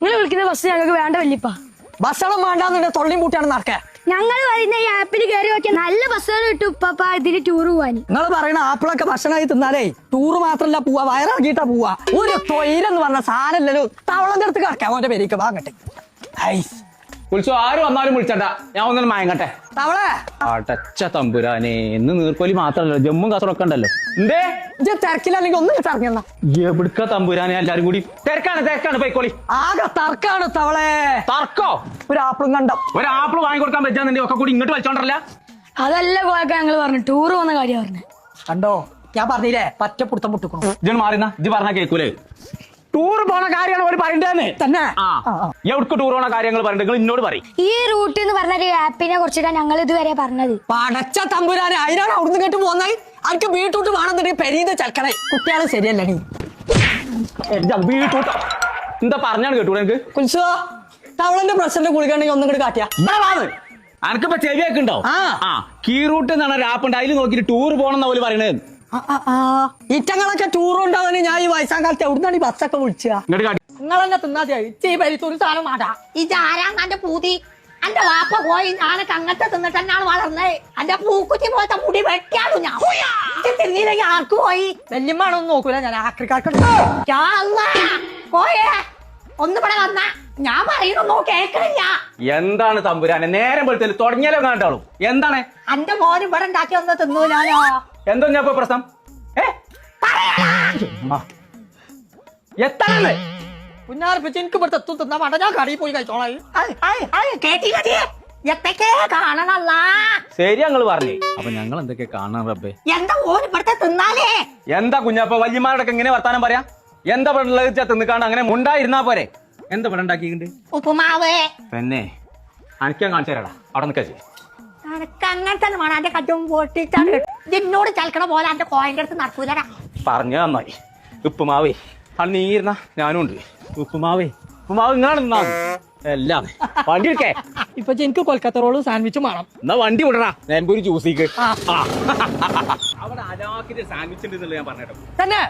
നിങ്ങൾ വിളിക്കുന്ന ബസ് ഞങ്ങൾക്ക് വേണ്ട വല്യപ്പ. ഭക്ഷണം വേണ്ടാന്നുണ്ടെ തൊള്ളിയും കൂട്ടിയാണ് നടക്കുക ഞങ്ങൾ വരുന്ന ഈ ആപ്പിൽ കയറി നോക്കിയാൽ നല്ല ബസ്സുകൾ കിട്ടും ഉപ്പ ഇതിന് ടൂർ പോവാൻ നിങ്ങൾ പറയുന്ന ആപ്പിളൊക്കെ ഭക്ഷണമായി തിന്നാലേ ടൂർ മാത്രല്ല പോവാ വയറിറങ്ങിയിട്ടാ പോവാ. ഒരു തൊയിലെന്ന് പറഞ്ഞ സാധനല്ലോ തവളം ചേർത്ത് കിടക്കാം അവന്റെ പേരേക്ക് വാങ്ങട്ടെ. ഉത്സവം വിളിച്ചു ആര് വന്നാലും വിളിച്ചണ്ട ഞാൻ ഒന്നും മയങ്ങട്ടെ. തവളെ അടച്ച തമ്പുരാനെ ഇന്ന് നീർക്കോലി മാത്രല്ലോ ജമ്മു കാസറൊക്കെ ഉണ്ടല്ലോ. എന്തേ? ഇത് തിരക്കിലല്ലെങ്കിൽ ഒന്നും ഇറങ്ങിയെന്ന എവിടുക്ക തമ്പുരാനെ എല്ലാരും കൂടി? തിരക്കാണ് തിരക്കാണ് പൈക്കോളി ആകെ തർക്കാണ് തവളെ തർക്കോ? ഒരു ആപ്പിളും കണ്ടോ? ഒരു ആപ്പിൾ വാങ്ങിക്കൊടുക്കാൻ പറ്റാന്നുണ്ടെങ്കിൽ ഒക്കെ കൂടി ഇങ്ങോട്ട് വലിച്ചോണ്ടല്ല അതല്ല പോയൊക്കെ ഞങ്ങൾ പറഞ്ഞു. ടൂർ പോകുന്ന കാര്യം പറഞ്ഞു കണ്ടോ? ഞാൻ പറഞ്ഞില്ലേ പറ്റ പുടുത്തം മുട്ടിക്കണു ഇജ്ജ് മാറിന്ന ഇജ്ജ് പറഞ്ഞ കേക്കൂലേ? ടൂർ പോണ കാര്യമാണ് ഒരു പറയണ്ടേന്ന് തന്നെ. ആ. ടൂർ പോണ കാര്യങ്ങൾ പറയണ്ടെങ്കിൽ ഇന്നോട് പറയും. ഈ റൂട്ട് എന്ന് പറഞ്ഞ ഒരു ആപ്പിനെ കുറിച്ചിട്ടാണ് ഞങ്ങൾ ഇതുവരെ പറഞ്ഞത്. പടച്ച തമ്പുരാനെ അതിനാണ് അവിടുന്ന് കേട്ട് പോന്നായി അനക്ക് വീട്ടോട്ട് വേണമെന്നുണ്ടെങ്കിൽ പെരീന്ന് ചക്കണേ കുട്ടികളെ ശരിയല്ല നീ വീട്ടൂട്ട. എന്താ പറഞ്ഞാണ് കേട്ടു എനിക്ക് കുൽസോ തവളന്റെ പ്രസിഡന്റ് കുളിക്കണെങ്കിൽ ഒന്നും കൂടി കാട്ടിയാ. അനക്കിപ്പോ ചെവിയൊക്കെ ഉണ്ടോ? ആ. ആ കീ റൂട്ട് എന്നാണ് ഒരു ആപ്പ് ഉണ്ട്. അതിൽ നോക്കിയിട്ട് ടൂർ പോകണം പോലെ പറയണത്. ഇറ്റങ്ങളൊക്കെ ടൂർ ഉണ്ടാവുന്ന ഞാൻ ഈ വയസ്സാം കാലത്ത് എവിടുന്നാണ് ഈ ബസ്സൊക്കെ വിളിച്ചാ? ഇങ്ങോട്ട് കാട്ടി. നിങ്ങളെന്നെ തിന്നാ ഈ പരിത്തൊരു സാധനം മാടാ ഇതാരാ എന്റെ പൂതി? എന്റെ വാപ്പ പോയി ഞാനൊക്കെ അങ്ങനത്തെ തിന്നിട്ട് തന്നെയാണ് വളർന്നേ. അന്റെ പൂക്കുറ്റി പോലത്തെ മുടി വെട്ടിയാലു ഞാൻ? ഇത് തിന്നില്ലെങ്കിൽ ആർക്ക് പോയി? വല്യമ്മാണൊന്നും നോക്കൂല ഞാൻ ആക്രിക്കാർക്ക് പോയേ. ഒന്ന് ഇവിടെ വന്ന. ഞാൻ പറയുന്നു കേൾക്കണില്ല. എന്താണ് തമ്പുരാനെ? നേരം വെളുത്തൽ തുടങ്ങിയാലോ കണ്ടാളൂ എന്താണ്? അന്റെ മോൻ ഇവിടെ ഉണ്ടാക്കി ഒന്ന് തിന്നൂലാലോ? എന്തോ ഞാൻ ഇപ്പൊ പ്രശ്നം? ഏ? എത്താണ് കുഞ്ഞാർപ്പിച്ച് എനിക്ക് ഇവിടുത്തെ എത്തും തിന്നാ വേണ്ട. ഞാൻ കടയിൽ പോയി ശരി ഞങ്ങൾ പറഞ്ഞേ. അപ്പൊ ഞങ്ങൾ എന്തൊക്കെ കാണാൻ റബ്ബേ? എന്താ ഇവിടുത്തെ തിന്നാലേ? എന്താ കുഞ്ഞാപ്പ വല്യമാരുടെ ഇങ്ങനെ വർത്താനം പറയാ? എന്താ ഇവിടെ തിന്നിക്കാണ് അങ്ങനെ മുണ്ടായിരുന്നാ പോരെ? എന്താ ഇവിടെ ഉണ്ടാക്കിയിട്ടുണ്ട്? ഉപ്പുമാവ്. തന്നെ അനക്കാൻ കാണിച്ചു തരാടാ. അവിടെ നിൽക്കാ അനക്ക് അങ്ങനെ തന്നെ വേണം. എന്റെ കറ്റും പൊട്ടിച്ചാണ് എന്നോട് ചലക്കണ പോലെ എന്റെ കോയന്റെ അടുത്ത് നടക്കൂലടാ. പറഞ്ഞു നന്നായി. ഉപ്പുമാവേ അത് നീരുന്ന ഞാനും ഉണ്ട് ഉപ്പുമാവേ ഉപ്പുമാവ് ഇങ്ങനെ നിന്നാ. എല്ലാം. വണ്ടി എടുക്കേ. ഇപ്പൊ എനിക്ക് കൊൽക്കത്ത റോളും സാൻഡ്വിച്ചും വേണം. എന്നാ വണ്ടി വിടറാ ഒരു ജ്യൂസിക്ക് അവിടെ അലാക്കിന്റെ സാൻഡ്വിച്ച് ഉണ്ട് ഞാൻ തന്നെ?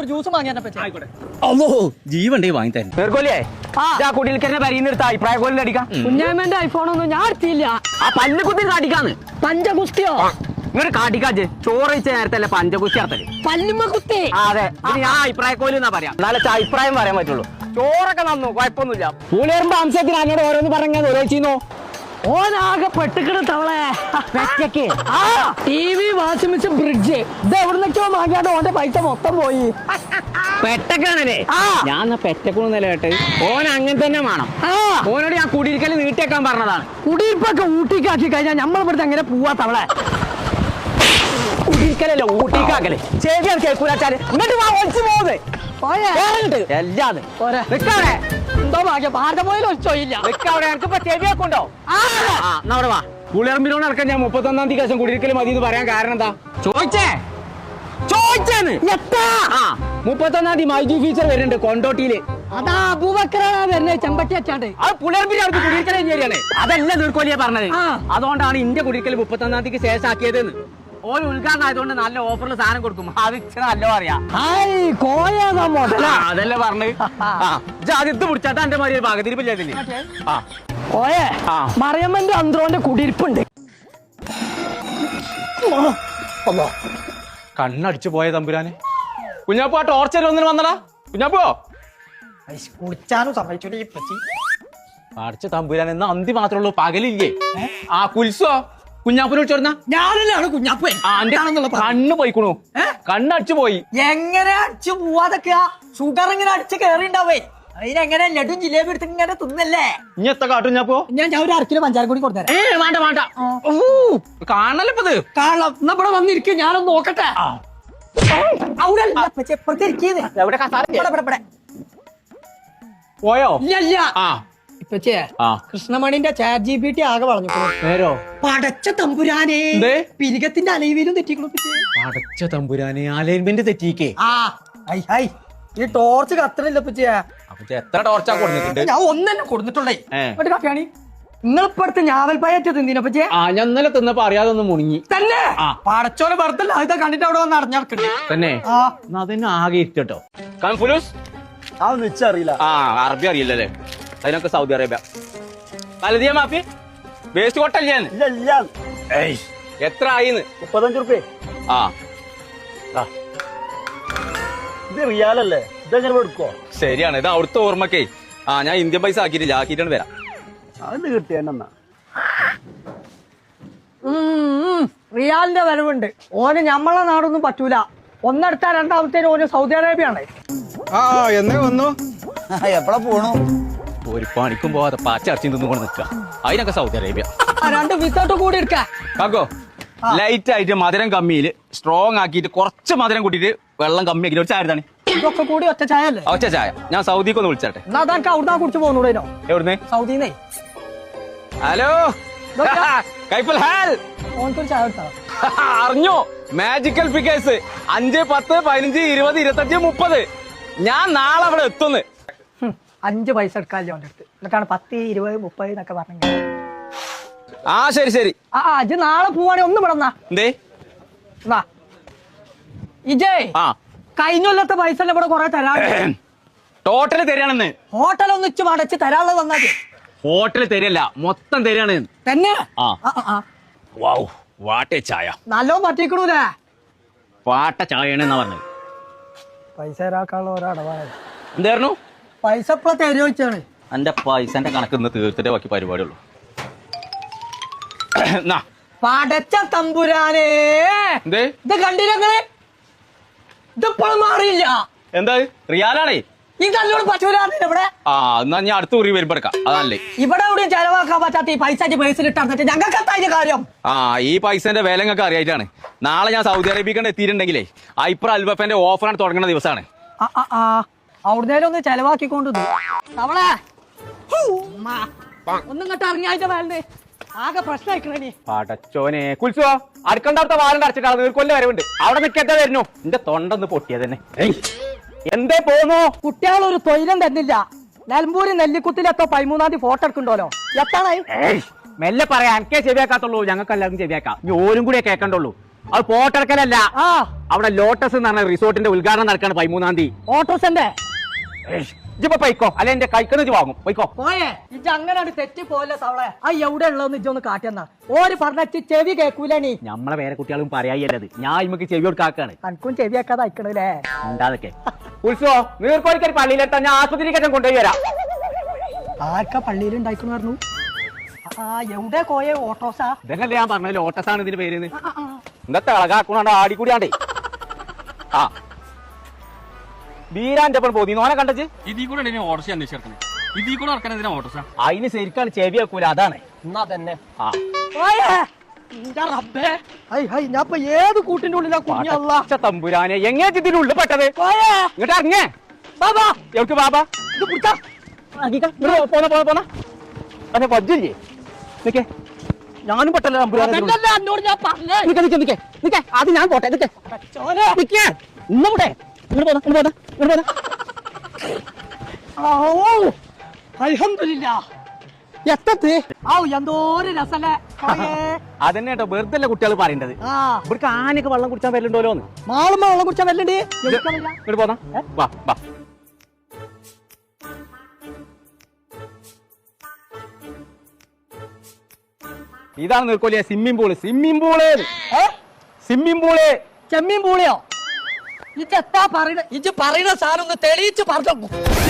ഒരു ജ്യൂസ് ആയിക്കോട്ടെ. അല്ലോ ജീവണ്ടേ വാങ്ങി തന്നെ നേർക്കോലിയേ ആ. കുടിയിൽക്കന്നെ പരിന്ന് എടുത്ത അഭിപ്രായ കോലിൽ അടിക്കാം. കുഞ്ഞാമ്മന്റെ ഐഫോണൊന്നും ഞാൻ എടുത്തില്ല ആ പല്ല് കുത്തി കാട്ടിക്കാന്ന് പഞ്ചകുസ്തിയോ? ഇങ്ങോട്ട് കാട്ടിക്കാച്ച് ചോറ് വെച്ച നേരത്തെ പഞ്ചകുസ്തി അർത്ഥൽ പല്ലുമ്മ കുത്തി അതെ. ഇത് ഞാൻ അഭിപ്രായ കോലി എന്നാ പറയാം. എന്നാലേ അഭിപ്രായം പറയാൻ പറ്റുള്ളൂ. ചോറൊക്കെ നന്നു കുഴപ്പമൊന്നുമില്ല. പൂലേറുമ്പോ അംശത്തിന് എന്നോട് ഓരോന്ന് പറഞ്ഞാൽ ഓരോച്ചിന്നോ ഓനാകെ പെട്ടിക്കണ തവളെ. ആ T V washing machine fridge ഇത് എവിടുന്നൊക്കെയോ വാങ്ങിയാണ്ട് ഓന്റെ പൈസ മൊത്തം പോയി. പെട്ടക്കാണല്ലേ. ഞാൻ പെറ്റക്കുണെന്നല്ലേ കേട്ട്? ഓൻ അങ്ങനെ തന്നെ വേണം. ഓനോട് ഞാൻ കുടിയിരിക്കൽ നീട്ടിയേക്കാൻ പറഞ്ഞതാണ്. കുടിയിരിപ്പൊക്കെ ഊട്ടിക്കാക്കി കഴിഞ്ഞാൽ നമ്മൾ ഇവിടുത്തെ എങ്ങനെ പോവാ തവളെ. കുടിയിരിക്കലല്ലോ ഊട്ടിക്കാക്കൽ? ശരിയാണ് കേൾക്കൂലാച്ചാൽ ഇങ്ങോട്ട് വാ ഒളിച്ചു പോകുന്നത് പോയേ. എല്ലാം പോരെ. നിക്കവിടെ എന്തോ ഭാഗ്യം? ഭാരത പോയാലും ഒച്ചോയില്ല നിക്കവിടെ എനിക്ക് ഇപ്പൊ ചെവിയൊക്കെ ഉണ്ടോ അവിടെ വാ. പുളിയറമ്പിനോട് നടക്കാൻ ഞാൻ മുപ്പത്തൊന്നാം തീയതി ശേഷം കുടിയിരിക്കൽ മതി എന്ന് പറയാൻ കാരണം എന്താ? ചോദിച്ചേ? മുപ്പത്തൊന്നാം തീയതി മൈജു ഫീച്ചർ വരുന്നുണ്ട് കൊണ്ടോട്ടിയിൽ. അതാ അബൂബക്കറാണ് വരുന്നത് ചെമ്പട്ടി അത് കുടിയിരിക്കൽ അതല്ല നീർക്കോലിയ പറഞ്ഞത്. ആ. അതുകൊണ്ടാണ് ഇന്ത്യ കുടിയിരിക്കൽ മുപ്പത്തൊന്നാം തീയതി ശേഷം ആക്കിയതെന്ന് ഓരോ ഉദ്ഘാടനം ആയതുകൊണ്ട് നല്ല ഓഫറിൽ സാധനം കൊടുക്കും. അത് ഇച്ചിരി നല്ല പറയാ ഹായ് കോയാതാ മുതല? അതല്ലേ പറഞ്ഞത്? ആ പിടിച്ചാട്ട എന്റെ മാതിരി ഒരു പകതിരിപ്പില്ലേ ആ. കോയെ ആ. മറിയമ്മന്റെ അന്ത്രോന്റെ കുടിയിരിപ്പുണ്ട്. കണ്ണടിച്ചു പോയ തമ്പുരാനെ. കുഞ്ഞാപ്പു ആ ടോർച്ചർ ഒന്നിന് വന്നടാ. കുഞ്ഞാപ്പോ കുളിച്ചാനും സമ്മതിച്ചു ഈ പച്ചി. അടിച്ച തമ്പുരാൻ എന്നാ അന്തി മാത്രമേ ഉള്ളൂ പകലില്ലേ? ആ കുൽസോ? കുഞ്ഞാപ്പുനെ ചേർന്ന? ഞാനല്ലാണ് കുഞ്ഞാപ്പേ ആ എന്റെ കണ്ണ് പോയിക്കണു. കണ്ണടിച്ചു പോയി. എങ്ങനെ അടിച്ചു പോവാതൊക്കെ ഷുഗർ ഇങ്ങനെ അടിച്ചു കേറിണ്ടാവേ. അതിനെങ്ങനെ ലഡു ജിലേബി എടുത്ത് ഇങ്ങനെ തിന്നല്ലേ? ഇനി എത്ര കാട്ടും ഞാൻ ഞാൻ ഞാൻ ഒരു അരക്കിലോ പഞ്ചാര കൂടി കൊടുത്തേ ഏ വേണ്ട വേണ്ട. കാണല്ലോ ഇപ്പത്. കാണാം ഇവിടെ വന്നിരിക്കും ഞാനൊന്ന് നോക്കട്ടെ. അവിടെ ഇവിടെ. പോയോ? ഇല്ല ഇല്ല. ആ. ആ. കൃഷ്ണമണിന്റെ ചാറ്റ് ജി പി ടി ആകെ വളഞ്ഞു നേരോ പടച്ച തമ്പുരാനെ എന്തേ? പിരികത്തിന്റെ അലൈവിലും തെറ്റിക്കണു അടച്ച തമ്പുരാനെ അലൈൻമെന്റ് തെറ്റിക്കേ ആ ഹൈ ഈ ടോർച്ച് കത്തണില്ല പച്ചേ അപ്പൊ ഇത് എത്ര ടോർച്ചാ കൊടുത്തിട്ടുണ്ട്? ഞാൻ ഒന്നെന്നെ കൊടുത്തിട്ടുള്ളേ. ഏ. ഒരു കാപ്പിയാണ് തിന്നിന ആ ഞാൻ ഇന്നലെ തിന്നപ്പോ അറിയാതെ ഒന്ന് മുണുങ്ങി. തന്നെ? ആ. പടച്ചോനെ വെറുതല്ല ഇതാ കണ്ടിട്ട് അവിടെ വന്ന് അടഞ്ഞടക്കണ്ടേ തന്നെ? ആ. എന്നാ അതന്നെ ആകെ ഇരിക്കട്ടോ കൺഫ്യൂസ് ഇച്ചറിയില്ല ആ അറബി അറിയില്ലല്ലേ? അതിനൊക്കെ സൗദി അറേബ്യ. പലതിയ മാഫി. വേസ്റ്റ് കൊട്ടല്ലേ ഇല്ല ഇല്ല. ഏയ് എത്ര ആയിന്ന്? മുപ്പത്തഞ്ച് റുപ്യ ആ. ഇത് റിയാലല്ലേ? ഇതെങ്ങനെ എടുക്കോ ശരിയാണ് ഇത് അവിടുത്തെ ഓർമ്മക്കേ. ആ ഞാൻ ഇന്ത്യൻ പൈസ ആക്കിയിട്ടില്ല ആക്കിയിട്ടാണ് വരാം. അതൊന്ന് കിട്ടിയെന്നാ ഉം, റിയാലിന്റെ വരവുണ്ട്. ഓന് ഞമ്മളെ നാടൊന്നും പറ്റൂല. ഒന്നെടുത്താ രണ്ടാമത്തേന് ഓന് സൗദി അറേബ്യയാണ് ആ എന്നേ വന്നു എപ്പഴാ പോണു? ഒരു പണിക്കും പോവാതെ പാച്ച അറച്ചി തിന്നുകൊണ്ട് നിൽക്കുക. അതിനൊക്കെ സൗദി അറേബ്യ. രണ്ട് വിത്തോട്ട് കൂടി എടുക്ക. കാക്കോ ലൈറ്റ് ആയിട്ട് മധുരം കമ്മിയിൽ സ്ട്രോങ് ആക്കിയിട്ട് കുറച്ച് മധുരം കൂട്ടിയിട്ട് വെള്ളം കമ്മി ആക്കി ഒരു ചായ എടുത്താണ് ഇതൊക്കെ കൂടി ഒറ്റ ചായ അല്ലേ? ചായ. ഞാൻ സൗദിക്ക് ഒന്ന് വിളിച്ചാട്ടെ. എന്നാ അതാ അവിടുന്ന് കുടിച്ച് പോന്നൂടേനോ എവിടുന്ന്? സൗദിന്നേ. ഹലോ? ഇതൊക്കെ? കൈപ്പൽ ഹാൽ. ഓനക്കൊരു ചായ എടുത്താ അറിഞ്ഞോ? മാജിക്കൽ ഫിഗേഴ്സ് അഞ്ച് പത്ത് പതിനഞ്ച് ഇരുപത് ഇരുപത്തഞ്ച് മുപ്പത്. ഞാൻ നാളെ അവിടെ എത്തുന്നു. അഞ്ച് പൈസ എടുക്കാമല്ലോ എന്റെ അടുത്ത്. എന്നിട്ടാണ് പത്ത് ഇരുപത് മുപ്പത് എന്നൊക്കെ പറഞ്ഞു ആ ശരി ശരി. ആ ആ, ഇജ്ജ് നാളെ പോവാണെങ്കിൽ ഒന്നും വിടന്നാ. എന്തേ? ഇജേ ആ. കഴിഞ്ഞ കൊല്ലത്തെ പൈസ എല്ലാം ഇവിടെ കുറെ തരാ ടോട്ടൽ തരികയാണെന്ന് ഒന്ന് ഇച്ച് മടച്ച് തരാനുള്ളത് തന്നാ ഹോട്ടൽ തരില്ല മൊത്തം തരികയാണ്. തന്നെ? ആ. ആ, ആ, ആ. വൗ വാട്ടേ ചായ. നല്ലോ പറ്റിക്കണൂലേ? വാട്ട ചായയാണെന്നാ പറഞ്ഞത്. പൈസ ഓരോ അടവാണ് എന്തായിരുന്നു പൈസ ഇപ്പഴ തരുമോ വെച്ചാണ് എന്റെ പൈസന്റെ കണക്ക് ഇന്ന് തീർത്തിട്ടേ ബാക്കി പരിപാടിയുള്ളൂ. എന്നാ, പടച്ച തമ്പുരാനേ. എന്തേ? ഇത് കണ്ടിരങ്ങൾ ഇതിപ്പോഴും മാറിയില്ല. എന്താ? റിയാലാണേ? ഇതല്ലോട് ഇവിടെ. ആ എന്നാ ഞാൻ അടുത്ത കുറി വരുമ്പോ എടുക്കാം. അതല്ലേ ഇവിടെ എവിടെയും ചെലവാക്കാൻ പറ്റാത്ത ഈ പൈസ ഞങ്ങൾക്ക് കാര്യം? ആ ഈ പൈസന്റെ വില അറിയായിട്ടാണ്. നാളെ ഞാൻ സൗദി അറേബ്യക്ക് എത്തിയിട്ടുണ്ടെങ്കിലേ ഐപ്ര അൽബഫന്റെ ഓഫറാണ് തുടങ്ങുന്ന ദിവസമാണ് ആ, ആ. അവിടുന്നേലും ഒന്ന് ചെലവാക്കിക്കൊണ്ട് അവളെ ഒന്നും വേണ്ടേ ആകെ പ്രശ്നമായിക്കണേ പടച്ചോനെ കുൽസോ അടുക്കണ്ടാത്ത വാലണ്ട് അടച്ചിട്ടാണ് നീർക്കൊല്ല വരവുണ്ട്. അവിടെ നിൽക്കാത്ത വരുന്നു. എന്റെ തൊണ്ടൊന്ന് പൊട്ടിയത് തന്നെ എന്തേ പോന്നു? കുട്ടികൾ ഒരു തൊയിലും തന്നില്ല. നിലമ്പൂരി നെല്ലിക്കുത്തിലെത്തോ പതിമൂന്നാം തീയതി ഫോട്ടോ എടുക്കണ്ടല്ലോ എത്താണായി മെല്ലെ പറയാം. എനിക്കേ ശരിയാക്കാത്തുള്ളൂ. ഞങ്ങൾക്ക് എല്ലാവർക്കും ഇനി ഓരും കൂടെ കേൾക്കണ്ടുള്ളൂ. അത് പോട്ടെടുക്കലല്ല. ആ. അവിടെ ലോട്ടസ് എന്ന് പറഞ്ഞ റിസോർട്ടിന്റെ ഉദ്ഘാടനം നടക്കാണ് പതിമൂന്നാം തീയതി. ഓട്ടോസന്റെ? ഇജിപ്പോ പൈക്കോ അല്ലെ എന്റെ കൈക്കന്ന് വാങ്ങും. പൈക്കോ പോയേ ഇജ്ജ് അങ്ങനെ തെറ്റി പോലെ സവളെ. ആ എവിടെ ഉള്ളതെന്ന് ഇജ്ജൊന്ന് കാട്ടിയെന്നാ ഓര് പറഞ്ഞ ചെവി കേക്കൂലണി നമ്മളെ വേറെ കുട്ടികളും പറയായത് ഞാൻ ഇമ്മക്ക് ചെവി കൊടുക്കാക്കാണ്. അനക്കും ചെവി ആക്കാതെ അയക്കണല്ലേ ഉണ്ടാതൊക്കെ ഉത്സവോ നീർക്കോലിക്കൽ പള്ളിയിലെത്താൻ ഞാൻ ആസ്പത്രിക്ക് ഞാൻ കൊണ്ടുപോയി വരാം. ആർക്കാ പള്ളിയിൽ ഉണ്ടായിക്കുന്നു പറഞ്ഞു? ആ എവിടെ കോയ ഓട്ടോസാ? ഇതല്ലേ ഞാൻ പറഞ്ഞല്ലോ ഓട്ടോസാണ് ഇതിന്റെ പേര് ഇന്നത്തെ ആടി ആടിക്കൂടിയാണ്ടേ. ആ ബീരാന്റെ ഒപ്പം പോതി നോനെ കണ്ടച്ച്? ഇതിൽ കൂടെ ഓർഡർ ചെയ്യാൻ അന്വേഷിച്ചിറക്കുന്നത് ഇതിൽ കൂടെ ഇറക്കാൻ എന്തിനാ ഓട്ടോസാ അതിന് ശരിക്കാണ് ചെവി വെക്കൂല അതാണ്. എന്നാ തന്നെ. ആ. റബ്ബേ. ഹൈ ഹൈ ഞാൻ ഇപ്പൊ ഏത് കൂട്ടിന്റെ ഉള്ളിലാ കുഞ്ഞല്ല തമ്പുരാനെ എങ്ങനെ ഇതിന്റെ ഉള്ളിൽ പെട്ടത്? ഇങ്ങോട്ട് ഇറങ്ങേ. ബാബാ. എവിടെ ബാബാ? ഇത് പിടിച്ചാ. പോന്ന പോന്ന പോന്ന. അതെ വജ്ജില്ലേ നിക്കേ. ഞാനും പെട്ടല്ല തമ്പുരാനെ ഇതിനുള്ളിൽ. അതല്ലല്ലോ എന്നോട് ഞാൻ പറഞ്ഞേ. നിക്ക നിക്ക നിക്ക. നിക്ക അത് ഞാൻ പോട്ടെ നിക്ക. ചോനെ നിക്കേ. ഇന്നവിടെ ഇങ്ങോട്ട് പോടാ ഇങ്ങോട്ട് പോടാ ഇങ്ങോട്ട് പോടാ. അൽഹംദുലില്ല. എത്തത്ത്? ഔ എന്തോര് രസല്ലേ. അതന്നെ കേട്ടോ വെറുതെ അല്ല കുട്ടികൾ പറയേണ്ടത്? ആ. ഇവർക്ക് ആനയൊക്കെ വെള്ളം കുടിച്ചാൽ വരലുണ്ടോലോന്ന് മാളുമ്പോ വെള്ളം കുടിച്ചാൽ വരലുണ്ട് ഇങ്ങോട്ട് പോന്നാ. വാ വാ. ഇതാണ് നിർക്കോലിയ swimming pool. Swimming pool. Swimming pool. ചെമ്മീൻ പൂളിയോ? ഇജ്ജ് എത്താ പറയണ? ഇജ്ജ് പറയണ സാധനം ഒന്ന് തെളിയിച്ച് പറഞ്ഞു.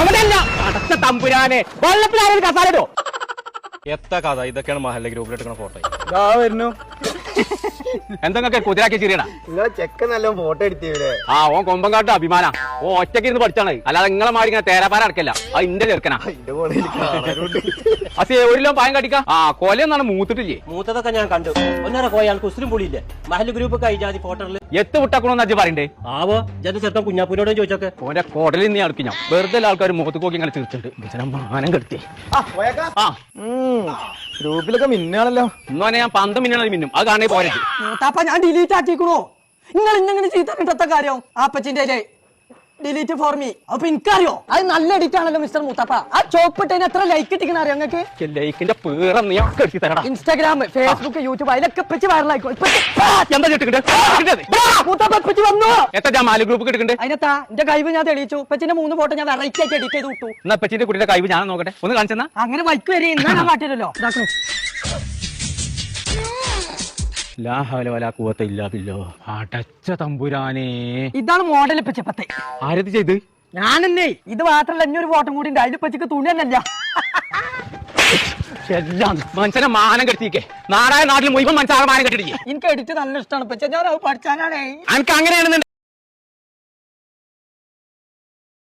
അവനല്ല അടച്ച തമ്പുരാനെ. വെള്ളത്തിലാരും കസാലോ എത്ര കഥ. ഇതൊക്കെയാണ് മഹലിലെ എടുക്കുന്ന ഫോട്ടോ. വരുന്നു. എന്തൊക്കെ കുതിരാക്കി ചിരിയടാ. നിങ്ങളെ ചെക്ക നല്ല ഫോട്ടോ എടുത്തില്ലേ ആ ഓൻ കൊമ്പങ്കാട്ട് അഭിമാന. ഓ ഒറ്റയ്ക്ക് ഇരുന്ന് പഠിച്ചാണ്. അല്ലാതെ നിങ്ങളെ മാറി ഇങ്ങനെ തേരാപ്പാര അടക്കല്ല. അത് ഇന്റെ ചെറുക്കനാ. അസേ ഒരു ലോ പായം കടിക്ക. ആ കൊലയൊന്നാണ് മൂത്തിട്ടില്ലേ? മൂത്തതൊക്കെ ഞാൻ കണ്ടു. ഒന്നര കോയാണ് കുസ്ലിം പുളിയില്ലേ? മഹൽ ഗ്രൂപ്പ് കൈജാതി ഫോട്ടോറിൽ എത്ത് വിട്ടക്കണോന്ന് അജി പറയണ്ടേ? ആവോ ജന ചെറുക്കം കുഞ്ഞാപ്പൂരോടും ചോദിച്ചൊക്കെ. ഓന്റെ കോടലിൽ നീ അടുക്കി ഞാൻ വെറുതെ ആൾക്കാർ മുഖത്ത് നോക്കി ഇങ്ങനെ തീർച്ചിട്ടുണ്ട് മാനം കെടുത്തി ആ ഗ്രൂപ്പിലൊക്കെ മിന്നാണല്ലോ ഇന്നോനെ ഞാൻ പന്ത മിന്നാണ് മിന്നും. അത് കാണേ പോരട്ടെ ഞാൻ ഡിലീറ്റ് ആക്കിക്കണോ നിങ്ങൾ ഇന്നെങ്ങനെ ചെയ്തിട്ടത്തെ കാര്യം? ആപ്പച്ചിന്റെ ഡിലീറ്റ് ഫോർ മീ അപ്പൊ എനിക്കറിയോ? അത് നല്ല എഡിറ്റ് ആണല്ലോ മിസ്റ്റർ മുത്തപ്പ. ആ ചോപ്പിട്ടതിന് എത്ര ലൈക്ക് ഇട്ടിക്കണ അറിയോ ലൈക്കിന്റെ പേറ നീ ഒക്കെ എടുത്തി തരടാ. ഇൻസ്റ്റാഗ്രാം ഫേസ്ബുക്ക് യൂട്യൂബ് അതിലൊക്കെ പറ്റി വൈറലായിക്കോ എന്താ കിട്ടുന്നുണ്ട് മുത്തപ്പ ഇപ്പച്ച് വന്നു. എത്ര ഞാൻ മാലി ഗ്രൂപ്പ് കിട്ടുന്നുണ്ട് അതിനെത്താ എന്റെ കഴിവ് ഞാൻ തെളിയിച്ചു. പച്ചിന്റെ മൂന്ന് ഫോട്ടോ ഞാൻ വെറൈറ്റി ആയിട്ട് എഡിറ്റ് ചെയ്ത് വിട്ടു. എന്നാ പച്ചിന്റെ കുട്ടിയുടെ കഴിവ് ഞാൻ നോക്കട്ടെ. ഒന്ന് കാണിച്ചെന്നാ. അങ്ങനെ വൈക്ക് വരെ ഇന്നാ ഞാൻ കാട്ടിയല്ലോ അടച്ച തമ്പുരാനേ. ഇതാണ് മോഡൽ പച്ചപ്പത്തെ ആരത് ചെയ്ത്? ഞാനെന്നേ ഇത് മാത്രല്ല ഇനി ഒരു ഫോട്ടോ കൂടി ഉണ്ട്. അതിൽ പച്ചക്ക് തുണി തന്നെയല്ല. എല്ലാം മനുഷ്യനെ മാനം കെട്ടിക്കേ നാടായ നാട്ടിൽ മുഴുവൻ മനുഷ്യരെ മാനം കെട്ടിടിക്കേ എനിക്ക് എഡിറ്റ് നല്ല ഇഷ്ടമാണ് പച്ച ഞാൻ അത് പഠിച്ചാനാണേ. എനിക്ക് അങ്ങനെയാണെന്നുണ്ടെങ്കിൽ